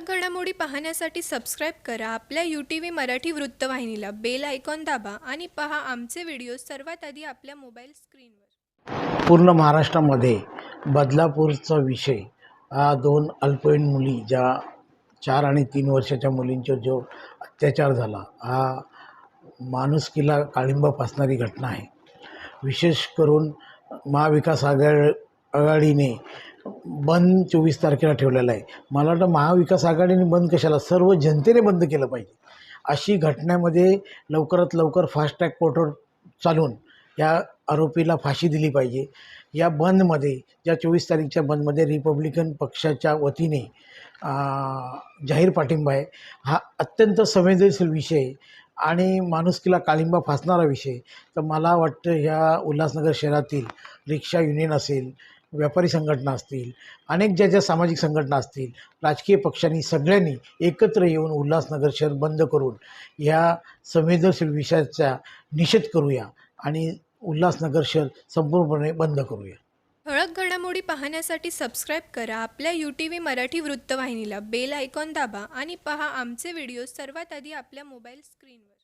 ठळक घडामोडी पाहण्यासाठी सबस्क्राईब करा. आपल्या यू टी व्ही मराठी वृत्तवाहिनीला बेल आयकॉन दाबा आणि पहा आमचे व्हिडिओ सर्वात आधी आपल्या मोबाईल स्क्रीनवर पूर्ण महाराष्ट्रामध्ये बदलापूरचा विषय हा दोन अल्पवयीन मुली ज्या चार आणि तीन वर्षाच्या मुलींच्यावर जो अत्याचार झाला हा माणुसकीला काळिंबा फासणारी घटना आहे. विशेष करून महाविकास आघाड आघाडीने बंद चोवीस तारखेला ठेवलेला आहे. मला वाटतं महाविकास आघाडीने बंद कशाला? सर्व जनतेने बंद केलं पाहिजे. अशी घटनेमध्ये लवकरात लवकर फास्टॅग ट्रॅक कोर्टवर चालून या आरोपीला फाशी दिली पाहिजे. या बंदमध्ये ज्या चोवीस तारीखच्या बंदमध्ये रिपब्लिकन पक्षाच्या वतीने जाहीर पाठिंबा आहे हा अत्यंत संवेदनशील विषय आणि माणुसकीला काळिंबा फासणारा विषय. तर मला वाटतं ह्या उल्हासनगर शहरातील रिक्षा युनियन असेल व्यापारी संघटना असतील अनेक ज्या ज्या सामाजिक संघटना असतील राजकीय पक्षांनी सगळ्यांनी एकत्र येऊन उल्हासनगर शहर बंद करून ह्या संवेदनशील विषयाचा निषेध करूया आणि उल्हासनगर शहर संपूर्णपणे बंद करूया. ठळक घडामोडी पाहण्यासाठी सबस्क्राईब करा. आपल्या यू टी व्ही मराठी वृत्तवाहिनीला बेल आयकॉन दाबा आणि पहा आमचे व्हिडिओ सर्वात आधी आपल्या मोबाईल स्क्रीनवर